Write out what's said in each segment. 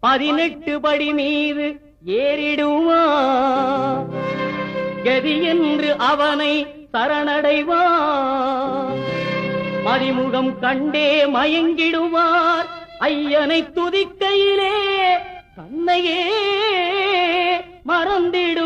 பதினெட்டு படி மீது ஏறிடுவான் கதி என்று அவனை சரணடைவான் மதிமுகம் கண்டே மயங்கிடுவார். ஐயனை துதிக்கையிலே தன்னையே மறந்திடுவார்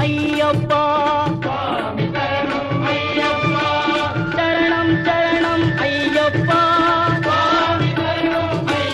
ஐயப்பா.